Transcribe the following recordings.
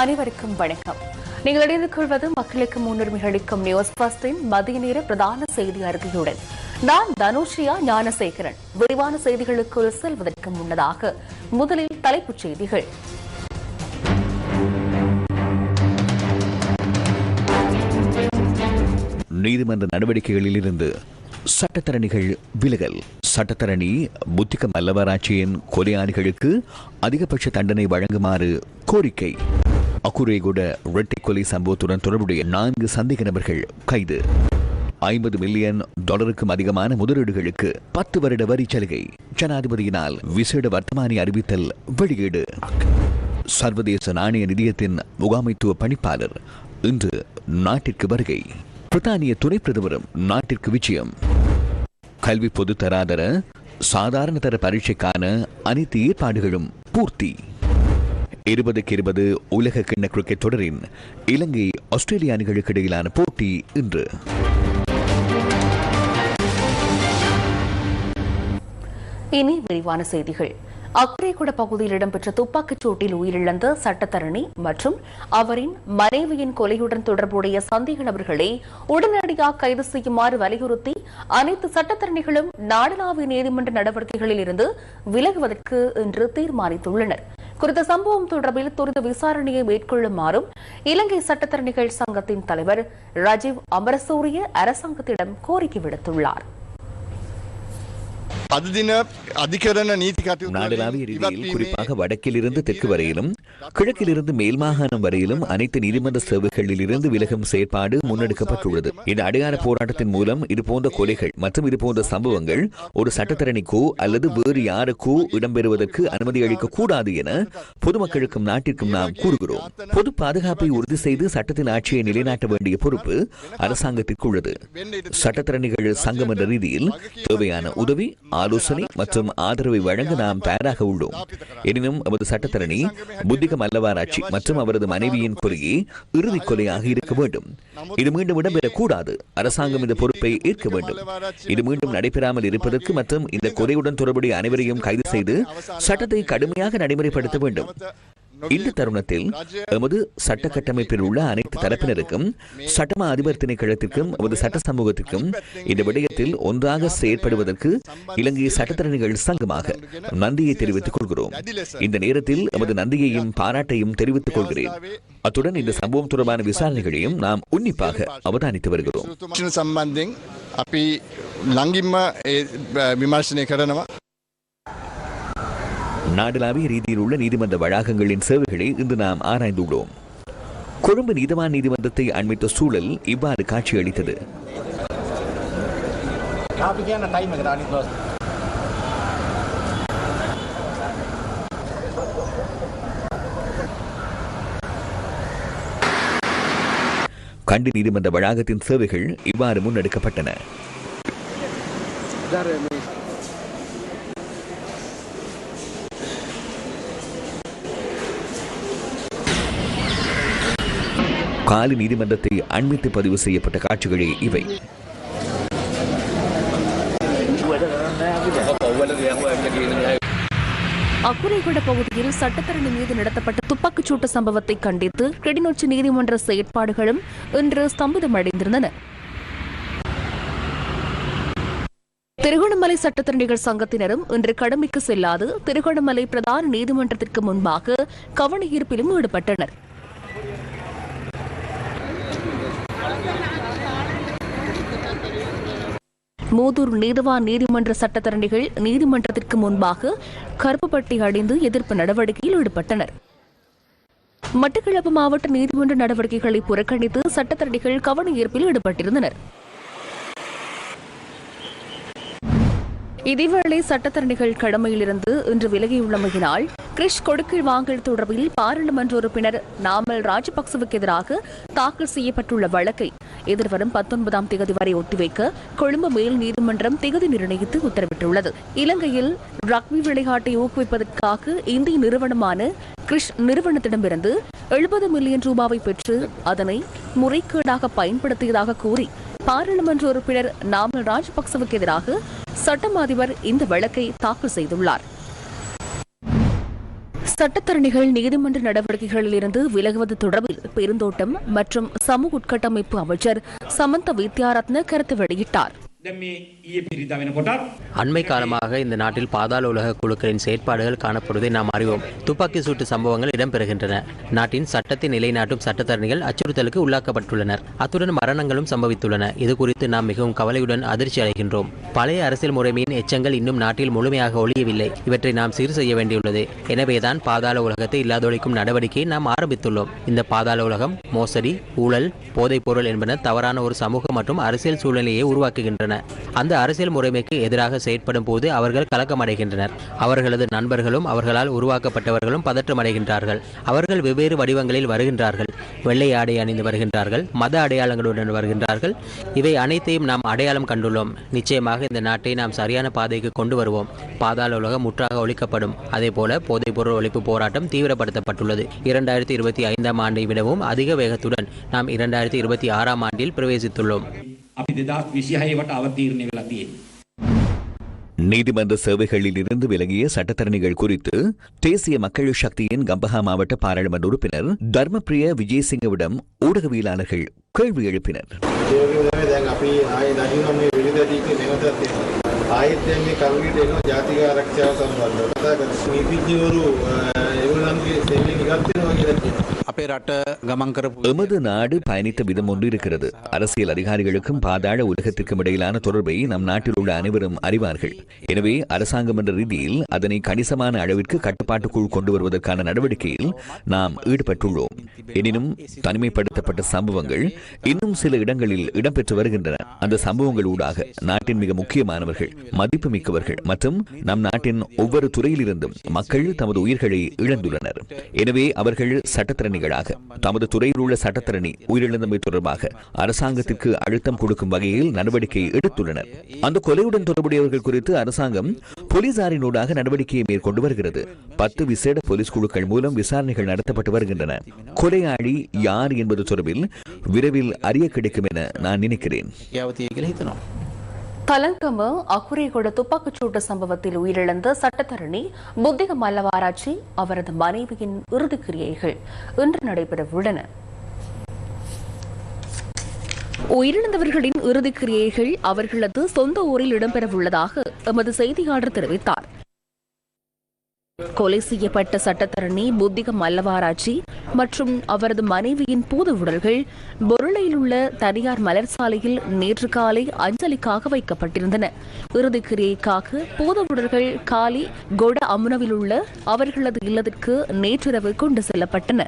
அனைவருக்கும் வணக்கம். நீங்கள் இணைந்து கொள்வது மக்களுக்கு முன்னுரிமை அளிக்கும் நியூஸ் பஸ்டின் மதிய நேர பிரதான செய்தி அறிக்கையுடன். நான் தனுஷியா ஞானசேகரன். விரிவான செய்திகளுக்குள் செல்வதற்கு முன்னதாக முதலில் தலைப்புச் செய்திகள். நீதிமன்ற நடவடிக்கைகளில் இருந்து சட்டத்தரணிகள் விலகல். சட்டத்தரணி புத்திக மல்லவராட்சியின் கொலையாளிகளுக்கு அதிகபட்ச தண்டனை வழங்குமாறு கோரிக்கை. அக்குரேகுட இரட்டை கொலை சம்பவத்துடன் தொடர்புடைய நான்கு சந்தேக நபர்கள் கைது. ஐம்பது மில்லியன் டாலருக்கும் அதிகமான முதலீடுகளுக்கு பத்து வருட வரி சலுகை. ஜனாதிபதியினால் விசேட வர்த்தமானி அறிவித்தல் வெளியீடு. சர்வதேச நாணய நிதியத்தின் முகாமைத்துவ பணிப்பாளர் இன்று நாட்டிற்கு வருகை. பிரித்தானிய துணை பிரதமரும் நாட்டிற்கு விஜயம். கல்வி பொது தராதர சாதாரண தர பரீட்சைக்கான அனைத்து ஏற்பாடுகளும் பூர்த்தி. இருபதுக்கு இருபது உலக கிண்ண கிரிக்கெட் தொடரின் இலங்கை ஆஸ்திரேலிய அணிகளுக்கு இடையிலான போட்டி இன்று. இனி விரிவான செய்திகள். அக்கரைக்குட பகுதியில் இடம்பெற்ற துப்பாக்கிச் சூட்டில் உயிரிழந்த சட்டத்தரணி மற்றும் அவரின் மனைவியின் கொலையுடன் தொடர்புடைய சந்தேக நபர்களை உடனடியாக கைது செய்யுமாறு வலியுறுத்தி அனைத்து சட்டத்தரணிகளும் நாடளாவிய நீதிமன்ற நடவடிக்கைகளில் இருந்து விலகுவதற்கு இன்று தீர்மானித்துள்ளனர். குறித்த சம்பவம் தொடர்பில் துரித விசாரணையை மேற்கொள்ளுமாறும் இலங்கை சட்டத்தரணிகள் சங்கத்தின் தலைவர் ராஜீவ் அமரசூரிய அரசாங்கத்திடம் கோரிக்கை விடுத்துள்ளார். நாடளாவிய ரீதியில் குறிப்பாக வடக்கிலிருந்து தெற்கு வரையிலும் கிழக்கிலிருந்து மேல் மாகாணம் வரையிலும் அனைத்து நீதிமன்ற சேவைகளில் இருந்து விலகும் செயற்பாடு முன்னெடுக்கப்பட்டுள்ளது. இந்த அடையாள போராட்டத்தின் மூலம் இதுபோன்ற கொலைகள் மற்றும் இதுபோன்ற சம்பவங்கள் ஒரு சட்டத்தரணிக்கோ அல்லது வேறு யாருக்கோ இடம்பெறுவதற்கு அனுமதி அளிக்க கூடாது என பொதுமக்களுக்கும் நாட்டிற்கும் நாம் கூறுகிறோம். பொது பாதுகாப்பை உறுதி செய்து சட்டத்தின் ஆட்சியை நிலைநாட்ட வேண்டிய பொறுப்பு அரசாங்கத்திற்கு உள்ளது சட்டத்தரணிகள் சங்கம் என்ற ரீதியில் தேவையான உதவி ஆலோசனை மற்றும் ஆதரவை வழங்க நாம் தயாராக உள்ளோம். எனினும் அவரது சட்டத்தரணி புத்திக மல்லவாராட்சி மற்றும் அவரது மனைவியின் கொலையே இறுதி கொலையாக இருக்க வேண்டும். இது மீண்டும் இடம்பெறக்கூடாது. அரசாங்கம் இந்த பொறுப்பை ஏற்க வேண்டும். இது மீண்டும் நடைபெறாமல் இருப்பதற்கு மற்றும் இந்த கொலையுடன் தொடர்புடைய அனைவரையும் கைது செய்து சட்டத்தை கடுமையாக நடைமுறைப்படுத்த வேண்டும். இந்த தருணத்தில் எமது சட்ட கட்டமைப்பில் உள்ள அனைத்து தரப்பினருக்கும் சட்டமா அதிபர் திணைக்களத்திற்கும் எமது சட்ட சமூகத்திற்கும் இந்த விடயத்தில் ஒன்றாக செயற்படுவதற்கு இலங்கை சட்டத்தரணிகள் சங்கமாக நந்தியை தெரிவித்துக் கொள்கிறோம். இந்த நேரத்தில் எமது நந்தியையும் பாராட்டையும் தெரிவித்துக் கொள்கிறேன். அத்துடன் இந்த சம்பவம் தொடர்பான விசாரணைகளையும் நாம் உன்னிப்பாக அவதானித்து வருகிறோம். அப்படி விமர்சனை நாடளாவிய ரீதியில் உள்ள நீதிமன்ற வளாகங்களின் சேவைகளை இன்று நாம் ஆராய்ந்துள்ளோம் கொழும்பு நீதவான் நீதிமன்றத்தை அண்மித்த சூழல் இவ்வாறு காட்சியளித்தது. கண்டு நீதிமன்ற வளாகத்தின் சேவைகள் இவ்வாறு முன்னெடுக்கப்பட்டன. காலி நீதிமன்றத்தை அண்மித்து பதிவு செய்யப்பட்ட காட்சிகளே இவை. அக்குரைகுட பகுதியில் சட்டத்தரணி மீது நடத்தப்பட்ட துப்பாக்கிச்சூட்டு சம்பவத்தை கண்டித்து கிளிநொச்சி நீதிமன்ற செயற்பாடுகளும் இன்று ஸ்தம்பிதமடைந்திருந்தன. திருகோணமலை சட்டத்தரணிகள் சங்கத்தினரும் இன்று கடமைக்கு செல்லாது திருகோணமலை பிரதான நீதிமன்றத்திற்கு முன்பாக கவனஈர்ப்பிலும் ஈடுபட்டனர். மூதூர் நீதவா நீதிமன்ற சட்டத்தரணிகள் நீதிமன்றத்திற்கு முன்பாக கருப்புப்பட்டி அடைந்து எதிர்ப்பு நடவடிக்கையில் ஈடுபட்டனர். மட்டக்களப்பு மாவட்ட நீதிமன்ற நடவடிக்கைகளை புறக்கணித்து சட்டத்தரணிகள் கவன ஈர்ப்பில் ஈடுபட்டிருந்தனர். இதேவேளை சட்டத்தரணிகள் கடமையிலிருந்து இன்று விலகியுள்ளமையினால் கிரிஷ் கொடுக்கல் வாங்கல் தொடர்பில் பாராளுமன்ற உறுப்பினர் நாமல் ராஜபக்சவுக்கு எதிராக தாக்கல் செய்யப்பட்டுள்ள வழக்கை எதிர்வரும் பத்தொன்பதாம் தேதி வரை ஒத்திவைக்க கொழும்பு மேல் நீதிமன்றம் திகதி நிர்ணயித்து உத்தரவிட்டுள்ளது. இலங்கையில் ரக்பி விளையாட்டை ஊக்குவிப்பதற்காக இந்திய நிறுவனமான கிரிஷ் நிறுவனத்திடமிருந்து எழுபது மில்லியன் ரூபாவை பெற்று அதனை முறைகேடாக பயன்படுத்தியதாக கூறி பாராளுமன்ற உறுப்பினர் நாமல் ராஜபக்சவுக்கு எதிராக சட்டம் அதிபர் இந்த வழக்கை தாக்கல் செய்துள்ளார். சட்டத்தரணிகள் நீதிமன்ற நடவடிக்கைகளில் இருந்து விலகுவது தொடர்பில் பெருந்தோட்டம் மற்றும் சமூக உட்கட்டமைப்பு அமைச்சர் சமந்த வித்யாரத்ன கருத்து வெளியிட்டார். அண்மை காலமாக இந்த நாட்டில் பாதாள உலக குழுக்களின் செயற்பாடுகள் காணப்படுவதை நாம் அறிவோம் துப்பாக்கி சூட்டு சம்பவங்கள் இடம்பெறுகின்றன நாட்டின் சட்டத்தை நிலைநாட்டும் சட்டத்தரணிகள் அச்சுறுத்தலுக்கு உள்ளாக்கப்பட்டுள்ளனர் அத்துடன் மரணங்களும் சம்பவித்துள்ளன இது குறித்து நாம் மிகவும் கவலையுடன் அதிர்ச்சி அடைகின்றோம். பழைய அரசியல் முறைமையின் எச்சங்கள் இன்னும் நாட்டில் முழுமையாக ஒழியவில்லை. இவற்றை நாம் சீர் செய்ய வேண்டியுள்ளது. எனவேதான் பாதாள உலகத்தை இல்லாதொழிக்கும் நடவடிக்கையை நாம் ஆரம்பித்துள்ளோம். இந்த பாதாள உலகம் மோசடி ஊழல் போதைப்பொருள் என்பன தவறான ஒரு சமூக மற்றும் அரசியல் சூழ்நிலையை உருவாக்குகின்றன. அந்த அரசியல் முறைமைக்கு எதிராக செயற்படும் போது அவர்கள் கலக்கமடைகின்றனர். அவர்களது நண்பர்களும் அவர்களால் உருவாக்கப்பட்டவர்களும் பதற்றமடைகின்றார்கள். அவர்கள் வெவ்வேறு வடிவங்களில் வருகின்றார்கள். வெள்ளை ஆடை அணிந்து வருகின்றார்கள். மத அடையாளங்களுடன் வருகின்றார்கள். இவை அனைத்தையும் நாம் அடையாளம் கண்டுள்ளோம். நிச்சயமாக இந்த நாட்டை நாம் சரியான பாதைக்கு கொண்டு வருவோம். பாதாள உலகம் முற்றாக ஒழிக்கப்படும். அதேபோல போதைப்பொருள் ஒழிப்பு போராட்டம் தீவிரப்படுத்தப்பட்டுள்ளது. இரண்டாயிரத்தி இருபத்தி ஐந்தாம் ஆண்டை விடவும் அதிக வேகத்துடன் நாம் இரண்டாயிரத்தி இருபத்தி ஆறாம் ஆண்டில் பிரவேசித்துள்ளோம். අපි දෙදස් විසිහයවට අවතීරණය වෙලා තියෙන. நீதிமன்ற சேவைகளில் இருந்து விலகிய சட்டத்தரணிகள் குறித்து தேசிய மக்கள் சக்தியின் கம்பஹா மாவட்ட பாராளுமன்ற உறுப்பினர் தர்மபிரிய விஜயசிங்கவிடம் ஊடகவியலாளர்கள் கேள்வி எழுப்பினர் ඒ වගේම තමයි දැන් අපි ආයේ දකින්න මේ විවිධ දීක නැවතත් එනවා. ආයෙත් දැන් මේ කරුණට එනවා ජාතික ආරක්ෂාව සම්බන්ධව කතා කරලා නීතිඥවරු අ, ඒගොල්ලන්ගේ සේවයෙන් ඉවත් වෙනවා කියලා කියනවා. අපේ රට ගමන් කරපු எமது நாடு பயணித்த விதம் ஒன்று இருக்கிறது அரசியல் அதிகாரிகளுக்கும் பாதாள உலகத்திற்கும் இடையிலான தொடர்பை நம் நாட்டில் உள்ள அனைவரும் அறிவார்கள் எனவே அரசாங்கம் என்ற ரீதியில் அதனை கணிசமான அளவிற்கு கட்டுப்பாட்டுக்குள் கொண்டு வருவதற்கான நடவடிக்கையில் நாம் ஈடுபட்டுள்ளோம் எனினும் தனிமைப்படுத்தப்பட்ட சம்பவங்கள் இன்னும் சில இடங்களில் இடம்பெற்று வருகின்றன அந்த சம்பவங்கள் ஊடாக நாட்டின் மிக முக்கியமானவர்கள் மதிப்புமிக்கவர்கள் மற்றும் நம் நாட்டின் ஒவ்வொரு துறையிலிருந்தும் மக்கள் தமது உயிர்களை இழந்துள்ளனர். எனவே அவர்கள் சட்டத்திறனிகளாக தமது துறையில் உள்ள சட்டத்திறனி உயிரிழந்தமை தொடர்பாக அரசாங்கத்திற்கு அழுத்தம் கொடுக்கும் வகையில் நடவடிக்கை எடுத்துள்ளனர். அந்த கொலையுடன் தொடர்புடையவர்கள் குறித்து அரசாங்கம் போலீசாரினூடாக நடவடிக்கையை மேற்கொண்டு வருகிறது. பத்து விசேட போலீஸ் குழுக்கள் மூலம் விசாரணைகள் நடத்தப்பட்டு வருகின்றன. கொலையாளி யார் என்பது தொடர்பில் விரைவில் அறிய கிடைக்கும் என நான் நினைக்கிறேன். ಕಲಂಕಮ ಅಕುರೇಗೌಡ ತುಪಾಕಿಚೂಟ சம்பவத்தில் உயிரிழந்த சட்டத்தரணி புத்திக மல்லவாராச்சி அவரது மனைவியின் இறுதிக்கிரியைகள் இன்று நடைபெறவுள்ளன. உயிரிழந்தவர்களின் இறுதிக்கிரியைகள் அவர்களது சொந்த ஊரில் இடம்பெறவுள்ளதாக எமது செய்தியாளர் தெரிவித்தார். கொலை செய்யப்பட்ட சட்டத்தரணி புத்திக மல்லவாராச்சி மற்றும் அவரது மனைவியின் பூத உடல்கள் பொருளையில் உள்ள தனியார் மலர் சாலையில் நேற்று காலை அஞ்சலிக்காக வைக்கப்பட்டிருந்தன. இறுதிக்கிரியைக்காக பூத உடல்கள் காலி கொட அமுனவில் உள்ள அவர்களது இல்லத்திற்கு நேற்றிரவு கொண்டு செல்லப்பட்டன.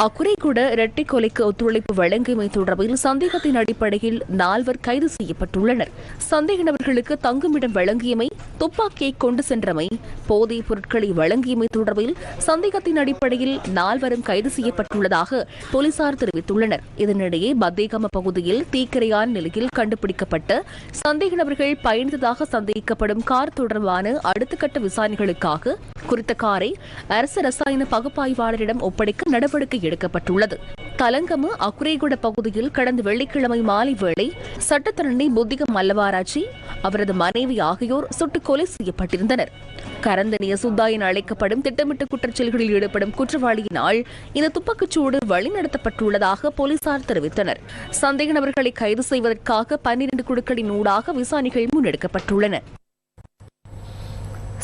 அக்குறை கூட இரட்டை கொலைக்கு ஒத்துழைப்பு வழங்கியமை தொடர்பில் சந்தேகத்தின் அடிப்படையில் நால்வர் கைது செய்யப்பட்டுள்ளனர். சந்தேக நபர்களுக்கு தங்குமிடம் வழங்கியமை துப்பாக்கியை கொண்டு சென்றமை போதைப் பொருட்களை வழங்கியமை தொடர்பில் சந்தேகத்தின் அடிப்படையில் நால்வரும் கைது செய்யப்பட்டுள்ளதாக போலீசார் தெரிவித்துள்ளனர். இதனிடையே பத்தேகம பகுதியில் தீக்கிரையான நிலையில் கண்டுபிடிக்கப்பட்ட சந்தேக நபர்கள் பயணித்ததாக சந்தேகிக்கப்படும் கார் தொடர்பான அடுத்த கட்ட விசாரணைகளுக்காக குறித்த காரை அரசு ரசாயன பகுப்பாய்வாளரிடம் ஒப்படைக்க நடவடிக்கை எடுக்கப்பட்டுள்ளது. தலங்கம அக்குரேகுட பகுதியில் கடந்த வெள்ளிக்கிழமை மாலை வேளை சட்டத்தரணி புத்திகம் மல்லவாராய்ச்சி அவரது மனைவி ஆகியோர் சுட்டுக் கொலை செய்யப்பட்டிருந்தனர். கரந்தனிய சுத்தா என அழைக்கப்படும் திட்டமிட்ட குற்றச்செயல்களில் ஈடுபடும் குற்றவாளியினால் இந்த துப்பாக்கிச்சூடு வழிநடத்தப்பட்டுள்ளதாக போலீசார் தெரிவித்தனர். சந்தேக நபர்களை கைது செய்வதற்காக பன்னிரண்டு குழுக்களின் ஊடாக விசாரணைகள் முன்னெடுக்கப்பட்டுள்ளன.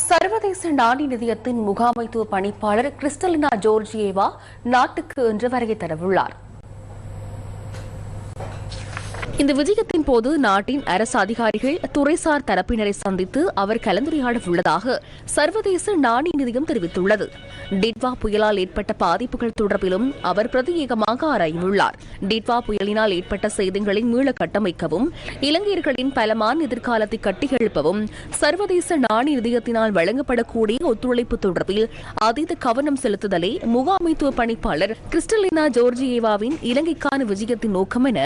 சர்வதேச நாணய நிதியத்தின் முகாமைத்துவ பணிப்பாளர் கிறிஸ்டலினா ஜோர்ஜியேவா நாட்டுக்கு இன்று வருகை தரவுள்ளார். இந்த விஜயத்தின் கூட்டத்தின் போது நாட்டின் அரசு அதிகாரிகள் துறைசார் தரப்பினரை சந்தித்து அவர் கலந்துரையாட உள்ளதாக சர்வதேச நாணய நிதியம் தெரிவித்துள்ளது. டிட்வா புயலால் ஏற்பட்ட பாதிப்புகள் தொடர்பிலும் அவர் பிரத்யேகமாக ஆராய்வுள்ளார். டிட்வா புயலினால் ஏற்பட்ட சேதங்களை மீள கட்டமைக்கவும் இலங்கையர்களின் பலமான எதிர்காலத்தை கட்டியெழுப்பவும் சர்வதேச நாணய நிதியத்தினால் வழங்கப்படக்கூடிய ஒத்துழைப்பு தொடர்பில் அதீத கவனம் செலுத்துதலே முகாமைத்துவ பணிப்பாளர் கிறிஸ்டலினா ஜோர்ஜியேவாவின் இலங்கைக்கான விஜயத்தின் நோக்கம் என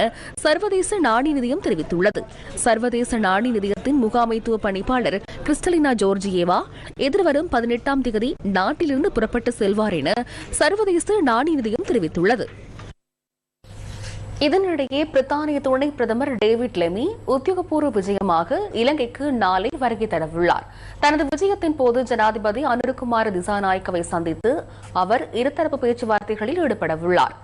சர்வதேச நாணய நிதியம் தெரிவித்துள்ளது. சர்வதேச நாணய நிதியத்தின் முகாமைத்துவ பணிப்பாளர் கிறிஸ்டலினா ஜோர்ஜியேவா எதிர்வரும் பதினெட்டாம் தேதி நாட்டிலிருந்து புறப்பட்டு செல்வார் என சர்வதேச நாணய நிதியம் தெரிவித்துள்ளது. இதனிடையே பிரித்தானிய துணை பிரதமர் டேவிட் லெமி உத்தியோகபூர்வ விஜயமாக இலங்கைக்கு நாளை வருகை தரவுள்ளார். தனது விஜயத்தின் போது ஜனாதிபதி அனுருகுமார் திசாநாயக்கவை சந்தித்து அவர் இருதரப்பு பேச்சுவார்த்தைகளில் ஈடுபடவுள்ளார்.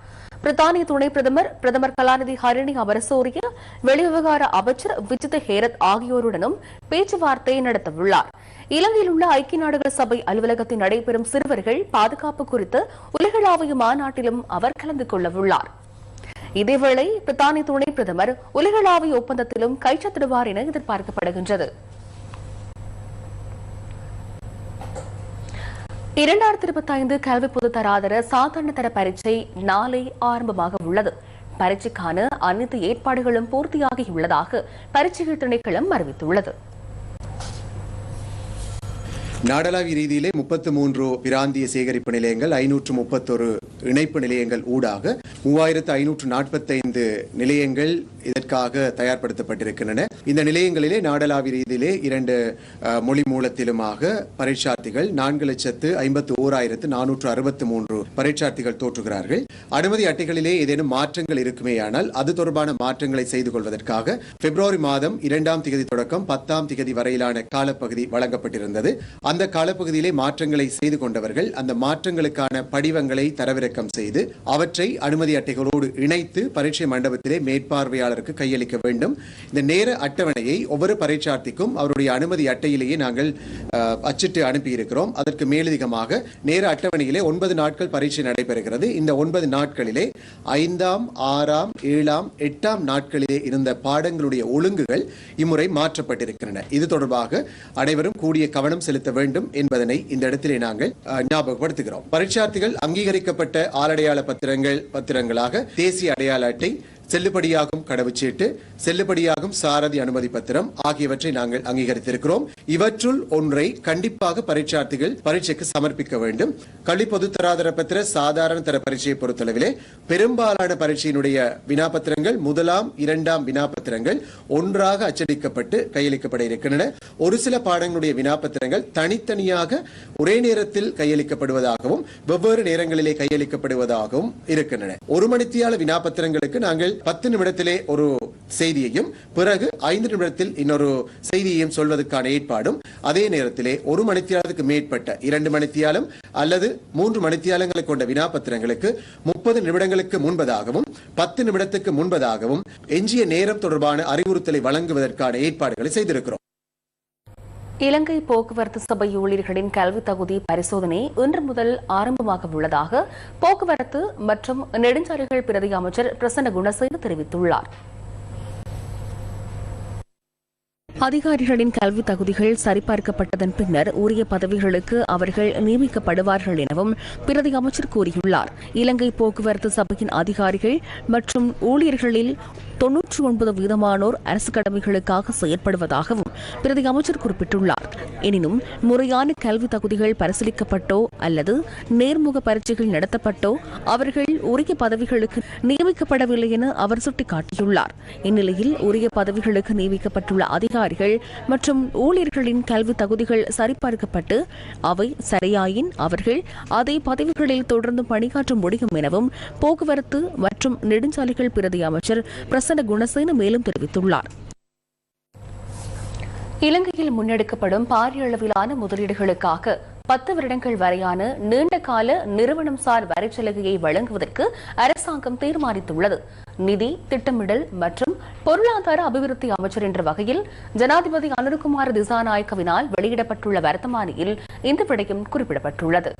பிரித்தானிய துணை பிரதமர் பிரதமர் கலாநிதி ஹரிணி அமரசூரிய வெளிவிவகார அமைச்சர் விஜித் ஹேரத் ஆகியோருடனும் பேச்சுவார்த்தை நடத்தவுள்ளார். இலங்கையில் உள்ள ஐக்கிய நாடுகள் சபை அலுவலகத்தில் நடைபெறும் சிறுவர்கள் பாதுகாப்பு குறித்து உலகளாவிய மாநாட்டிலும் அவர் கலந்து கொள்ளவுள்ளார். இதேவேளை பிரித்தானிய துணை பிரதமர் உலகளாவிய ஒப்பந்தத்திலும் கைச்சத்திடுவார் என எதிர்பார்க்கப்படுகின்றது. இரண்டாயிரத்தி இருபத்தி ஐந்து கல்வி பொதுத்தராதர சாதாரண தர பரீட்சை நாளை ஆரம்பமாக உள்ளது. பரீட்சைக்கான அனைத்து ஏற்பாடுகளும் பூர்த்தியாகியுள்ளதாக பரீட்சைகள் திணைக்களம் அறிவித்துள்ளது. நாடளாவிய ரீதியிலே முப்பத்து மூன்று பிராந்திய சேகரிப்பு நிலையங்கள் ஐநூற்று முப்பத்தொரு இணைப்பு நிலையங்கள் ஊடாக மூவாயிரத்து ஐநூற்று நாற்பத்தைந்து நிலையங்கள் இதற்காக தயார்படுத்தப்பட்டிருக்கின்றன. இந்த நிலையங்களிலே நாடளாவிய ரீதியிலே இரண்டு மொழி மூலத்திலுமாக பரீட்சார்த்திகள் நான்கு லட்சத்து ஐம்பத்து ஓராயிரத்து நானூற்று அறுபத்து மூன்று பரீட்சார்த்திகள் தோற்றுகிறார்கள். அனுமதி அட்டைகளிலே ஏதேனும் மாற்றங்கள் இருக்குமேயானால் அது தொடர்பான மாற்றங்களை செய்து கொள்வதற்காக பிப்ரவரி மாதம் இரண்டாம் திகதி தொடக்கம் பத்தாம் திகதி வரையிலான காலப்பகுதி வழங்கப்பட்டிருந்தது. அந்த காலப்பகுதியிலே மாற்றங்களை செய்து கொண்டவர்கள் அந்த மாற்றங்களுக்கான படிவங்களை தரவிறக்கம் செய்து அவற்றை அனுமதி அட்டைகளோடு இணைத்து பரீட்சை மண்டபத்திலே மேற்பார்வையாளருக்கு கையளிக்க வேண்டும். இந்த நேர அட்டவணையை ஒவ்வொரு பரீட்சார்த்திக்கும் அவருடைய அனுமதி அட்டையிலேயே நாங்கள் அச்சிட்டு அனுப்பியிருக்கிறோம். அதற்கு மேலதிகமாக நேர அட்டவணையிலே ஒன்பது நாட்கள் பரீட்சை நடைபெறுகிறது. இந்த ஒன்பது நாட்களிலே ஐந்தாம் ஆறாம் ஏழாம் எட்டாம் நாட்களிலே இருந்த பாடங்களுடைய ஒழுங்குகள் இம்முறை மாற்றப்பட்டிருக்கின்றன. இது தொடர்பாக அனைவரும் கூடிய கவனம் செலுத்த வேண்டும் என்பதனை இந்த இடத்திலே நாங்கள் ஞாபகப்படுத்துகிறோம். பரீட்சார்த்திகள் அங்கீகரிக்கப்பட்ட ஆளடையாள பத்திரங்கள் பத்திரங்களாக தேசிய அடையாள அட்டை செல்லுபடியாகும் கடவுச்சீட்டு செல்லுபடியாகும் சாரதி அனுமதி பத்திரம் ஆகியவற்றை நாங்கள் அங்கீகரித்திருக்கிறோம். இவற்றுள் ஒன்றை கண்டிப்பாக பரீட்சார்த்திகள் பரீட்சைக்கு சமர்ப்பிக்க வேண்டும். கல்வி பொதுத்தராதர பத்திர சாதாரண தர பரீட்சையை பொறுத்தளவிலே பெரும்பாலான பரீட்சையினுடைய வினாபத்திரங்கள் முதலாம் இரண்டாம் வினாபத்திரங்கள் ஒன்றாக அச்சடிக்கப்பட்டு கையளிக்கப்பட இருக்கின்றன. ஒரு சில பாடங்களுடைய வினாபத்திரங்கள் தனித்தனியாக ஒரே நேரத்தில் கையளிக்கப்படுவதாகவும் வெவ்வேறு நேரங்களிலே கையளிக்கப்படுவதாகவும் இருக்கின்றன. ஒரு மணித்தியால வினாபத்திரங்களுக்கு நாங்கள் பத்து நிமிடத்திலே ஒரு செய்தியையும் பிறகு ஐந்து நிமிடத்தில் இன்னொரு செய்தியையும் சொல்வதற்கான ஏற்பாடும் அதே நேரத்திலே ஒரு மணித்தியாலத்துக்கு மேற்பட்ட இரண்டு மணித்தியாலம் அல்லது மூன்று மணித்தியாலங்களை கொண்ட வினாபத்திரங்களுக்கு முப்பது நிமிடங்களுக்கு முன்பதாகவும் பத்து நிமிடத்துக்கு முன்பதாகவும் எஞ்சிய நேரம் தொடர்பான அறிவுறுத்தலை வழங்குவதற்கான ஏற்பாடுகளை செய்திருக்கிறோம். இலங்கை போக்குவரத்து சபை ஊழியர்களின் கல்வி தகுதி பரிசோதனை இன்று முதல் ஆரம்பமாக உள்ளதாக போக்குவரத்து மற்றும் நெடுஞ்சாலைகள் பிரதி அமைச்சர் பிரசன்ன குணசேன தெரிவித்துள்ளார். அதிகாரிகளின் கல்வி தகுதிகள் சரிபார்க்கப்பட்டதன் பின்னர் உரிய பதவிகளுக்கு அவர்கள் நியமிக்கப்படுவார்கள் எனவும் பிரதி அமைச்சர் கூறியுள்ளார். இலங்கை போக்குவரத்து சபையின் அதிகாரிகள் மற்றும் ஊழியர்களில் தொன்னூற்றி ஒன்பது வீதமானோர் அரசு கடமைகளுக்காக செயற்படுவதாகவும் பிரதி அமைச்சர் குறிப்பிட்டுள்ளார். எனினும் முறையான கல்வி தகுதிகள் பரிசீலிக்கப்பட்டோ அல்லது நேர்முக பரீட்சைகள் நடத்தப்பட்டோ அவர்கள் உரிய பதவிகளுக்கு நியமிக்கப்படவில்லை என அவர் சுட்டிக்காட்டியுள்ளார். இந்நிலையில் உரிய பதவிகளுக்கு நியமிக்கப்பட்டுள்ள அதிகாரிகள் மற்றும் ஊழியர்களின் கல்வி தகுதிகள் சரிபார்க்கப்பட்டு அவை சரியாயின் அவர்கள் அதே பதவிகளில் தொடர்ந்து பணியாற்ற முடியும் எனவும் போக்குவரத்து மற்றும் நெடுஞ்சாலைகள் பிரதி அமைச்சர் பிரசன்ன குணசேன மேலும் தெரிவித்துள்ளார். இலங்கையில் முன்னெடுக்கப்படும் பாரிய அளவிலான முதலீடுகளுக்காக பத்து வருடங்கள் வரையான நீண்டகால நிறுவனம் சார் வரிச்சலுகையை வழங்குவதற்கு அரசாங்கம் தீர்மானித்துள்ளது. நிதி திட்டமிடல் மற்றும் பொருளாதார அபிவிருத்தி அமைச்சர் என்ற வகையில் ஜனாதிபதி அனுருகுமார திசாநாயக்கவினால் வெளியிடப்பட்டுள்ள வர்த்தமானியில் இந்த விடயம் குறிப்பிடப்பட்டுள்ளது.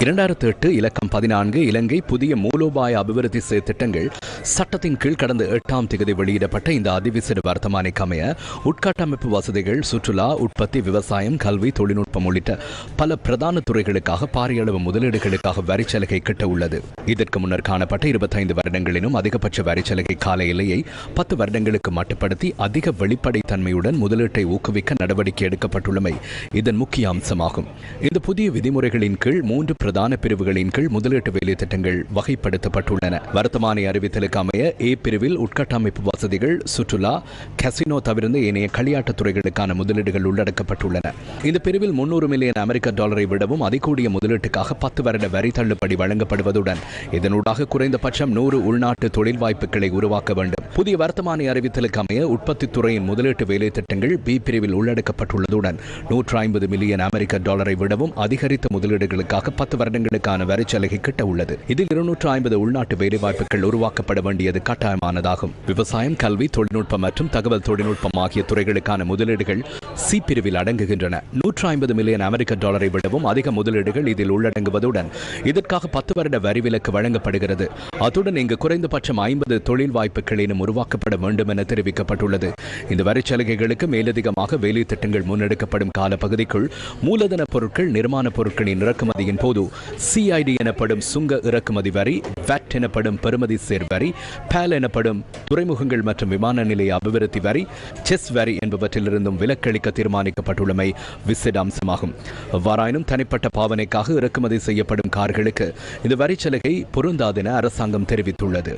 இரண்டாயிரத்தி எட்டு இலக்கம் பதினான்கு இலங்கை புதிய மூலோபாய அபிவிருத்தி செயற் திட்டங்கள் சட்டத்தின் கீழ் கடந்த எட்டாம் தேதி வெளியிடப்பட்ட இந்த அதிவிசேட வர்த்தமானிக்கு அமைய உட்கட்டமைப்பு வசதிகள் சுற்றுலா உற்பத்தி விவசாயம் கல்வி தொழில்நுட்பம் உள்ளிட்ட பல பிரதான துறைகளுக்காக பாரிய அளவு முதலீடுகளுக்காக வரிச்சலுகை கிட்ட உள்ளது. இதற்கு முன்னர் காணப்பட்ட இருபத்தைந்து வருடங்களிலும் அதிகபட்ச வரிச்சலுகை கால எல்லையை பத்து வருடங்களுக்கு மட்டுப்படுத்தி அதிக வெளிப்படைத்தன்மையுடன் முதலீட்டை ஊக்குவிக்க நடவடிக்கை எடுக்கப்பட்டுள்ளமை இதன் முக்கிய அம்சமாகும். இந்த புதிய விதிமுறைகளின் கீழ் மூன்று பிரதான பிரிவுகளின் கீழ் முதலீட்டு வேலை திட்டங்கள் வகைப்படுத்தப்பட்டுள்ளன. வர்த்தமானி அறிவித்தலுக்கு அமைய ஏ பிரிவில் உட்கட்டமைப்பு வசதிகள் சுற்றுலா கசினோ தவிர்த்து ஏனைய களியாட்டுத் துறைகளுக்கான முதலீடுகள் உள்ளடக்கப்பட்டுள்ளன. இந்த பிரிவில் முன்னூறு மில்லியன் அமெரிக்க டாலரை விடவும் அதிகூடிய முதலீட்டுக்காக பத்து வருட வரி தள்ளுபடி வழங்கப்படுவதுடன் இதனூடாக குறைந்தபட்சம் நூறு உள்நாட்டு தொழில் வாய்ப்புகளை உருவாக்க வேண்டும். புதிய வர்த்தமானி அறிவித்தலுக்கு அமைய உற்பத்தி துறையின் முதலீட்டு வேலை திட்டங்கள் பி பிரிவில் உள்ளடக்கப்பட்டுள்ளதுடன் நூற்று ஐம்பது மில்லியன் அமெரிக்க டாலரை விடவும் அதிகரித்த முதலீடுகளுக்காக பத்து வருடங்களுக்கான வரிச்சலுகை கிட்ட உள்ளது. இதில் இருநூற்று ஐம்பது உள்நாட்டு வேலைவாய்ப்புகள் உருவாக்கப்பட வேண்டியது கட்டாயமானதாகும். விவசாயம் கல்வி தொழில்நுட்பம் மற்றும் தகவல் தொழில்நுட்பம் ஆகிய துறைகளுக்கான முதலீடுகள் சி பிரிவில் அடங்குகின்றன. நூற்று ஐம்பது மில்லியன் அமெரிக்க டாலரை விடவும் அதிக முதலீடுகள் இதில் உள்ளடங்குவதுடன் இதற்காக பத்து வருட வரிவிலக்கு வழங்கப்படுகிறது. அத்துடன் இங்கு குறைந்தபட்சம் ஐம்பது தொழில் வாய்ப்புகளினும் உருவாக்கப்பட வேண்டும் என தெரிவிக்கப்பட்டுள்ளது. இந்த வரிச்சலுகைகளுக்கு மேலதிகமாக வேலை திட்டங்கள் முன்னெடுக்கப்படும் காலப்பகுதிக்குள் மூலதன பொருட்கள் நிர்மாண பொருட்களின் இறக்குமதியின் போது சிஐடி எனப்படும் சுங்க இறக்குமதி வரி வேட் எனப்படும் பெறுமதி சேர் வரி பேல் எனப்படும் துறைமுகங்கள் மற்றும் விமான நிலைய அபிவிருத்தி வரி செஸ் வரி என்பவற்றிலிருந்தும் விலக்களிக்க தீர்மானிக்கப்பட்டுள்ளமை விசிட அம்சமாகும் எவ்வாறாயினும் தனிப்பட்ட பாவனைக்காக இறக்குமதி செய்யப்படும் கார்களுக்கு இந்த வரிச் சலுகை பொருந்தாதென அரசாங்கம் தெரிவித்துள்ளது.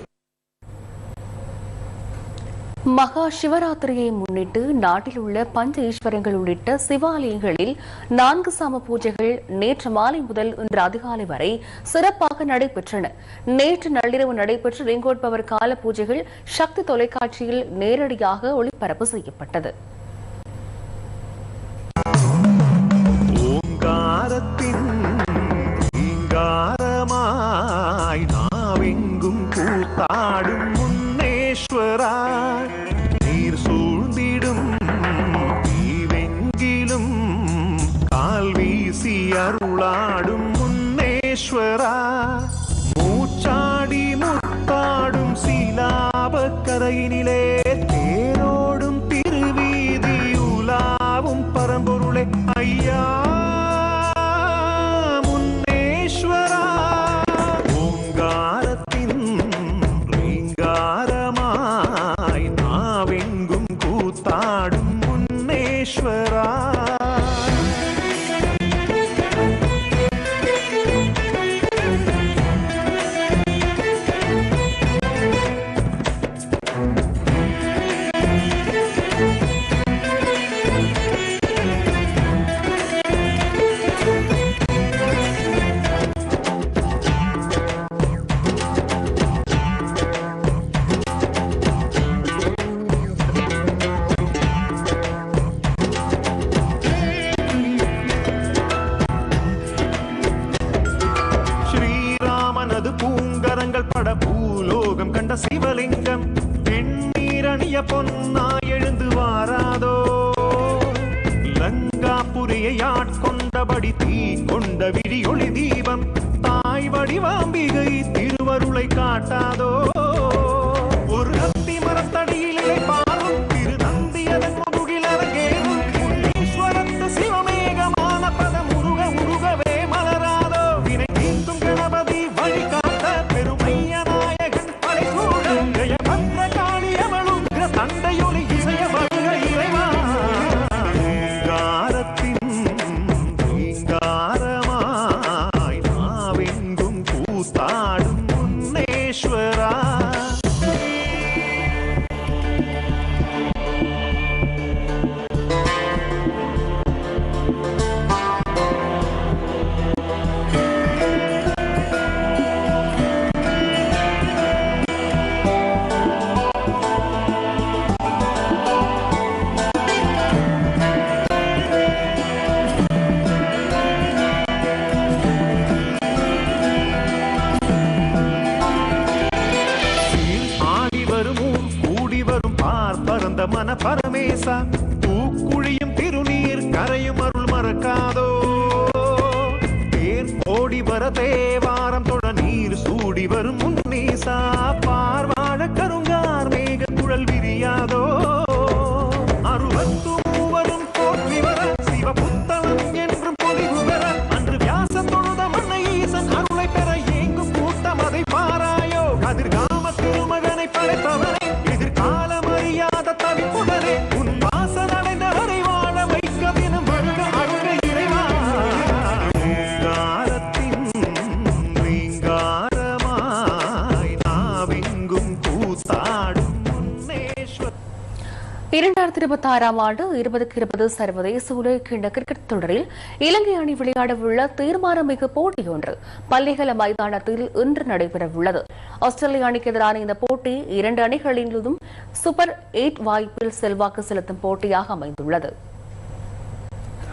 மகா சிவராத்திரியை முன்னிட்டு நாட்டில் உள்ள பஞ்ச ஈஸ்வரங்கள் உள்ளிட்ட சிவாலயங்களில் நான்கு சாம பூஜைகள் நேற்று மாலை முதல் இன்று அதிகாலை வரை சிறப்பாக நடைபெற்றன. நேற்று நள்ளிரவு நடைபெற்ற ரிங்கோட்பவர் கால பூஜைகள் சக்தி தொலைக்காட்சியில் நேரடியாக ஒளிபரப்பு செய்யப்பட்டது. பூத்தாடும் முன்னேஸ்வரா. ஈஸ்வரா மூச்சாடி முத்தாடும் சீலாபக்கரையினிலே. tratado முன்னேஸ்வரா देवा இரண்டாயிரத்தி இருபத்தி ஆறாம் ஆண்டு இருபதுக்கு இருபது சர்வதேச உலகக்கிண்ண கிரிக்கெட் தொடரில் இலங்கை அணி விளையாடவுள்ள தீர்மானமிகு போட்டியொன்று பள்ளிகல மைதானத்தில் இன்று நடைபெறவுள்ளது. ஆஸ்திரேலிய அணிக்கு எதிரான இந்த போட்டி இரண்டு அணிகளிலும் சூப்பர் எயிட் வாய்ப்பில் செல்வாக்கு செலுத்தும் போட்டியாக அமைந்துள்ளது.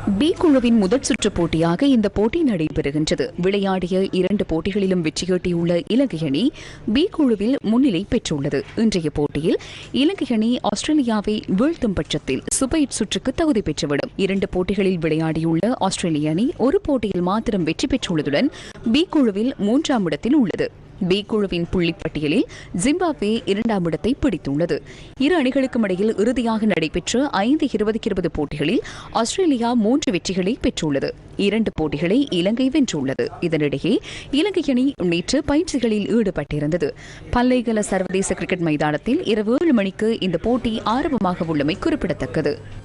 பி குழுவின் முதல் சுற்று போட்டியாக இந்த போட்டி நடைபெறுகின்றது. விளையாடிய இரண்டு போட்டிகளிலும் வெற்றியீட்டியுள்ள இலங்கை அணி பி குழுவில் முன்னிலை பெற்றுள்ளது. இன்றைய போட்டியில் இலங்கை அணி ஆஸ்திரேலியாவை வீழ்த்தும் பட்சத்தில் சுபைட் சுற்றுக்கு தகுதி பெற்றுவிடும். இரண்டு போட்டிகளில் விளையாடியுள்ள ஆஸ்திரேலிய அணி ஒரு போட்டியில் மாத்திரம் வெற்றி பெற்றுள்ளதுடன் பி குழுவில் மூன்றாம் இடத்தில் உள்ளது. பி குழுவின் புள்ளிப்பட்டியலில் ஜிம்பாப்வே இரண்டாம் இடத்தை பிடித்துள்ளது. இரு அணிகளுக்கும் இடையில் இறுதியாக நடைபெற்ற ஐந்து இருபதுக்கு இருபது போட்டிகளில் ஆஸ்திரேலியா மூன்று வெற்றிகளை பெற்றுள்ளது. இரண்டு போட்டிகளை இலங்கை வென்றுள்ளது. இதனிடையே இலங்கை அணி நேற்று பயிற்சிகளில் ஈடுபட்டிருந்தது. பல்லைகல சர்வதேச கிரிக்கெட் மைதானத்தில் இரவு ஏழு மணிக்கு இந்த போட்டி ஆரம்பமாக உள்ளமை குறிப்பிடத்தக்கது.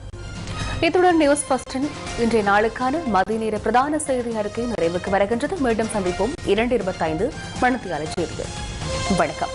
இத்துடன் நியூஸ் பஸ்டன் இன்றைய நாளுக்கான மதிய நேர பிரதான செய்தி அறிக்கை நிறைவுக்கு வருகின்றது. மீண்டும் சந்திப்போம். இரண்டு இருபத்தைந்து மணத்தியால செய்திகள். வணக்கம்.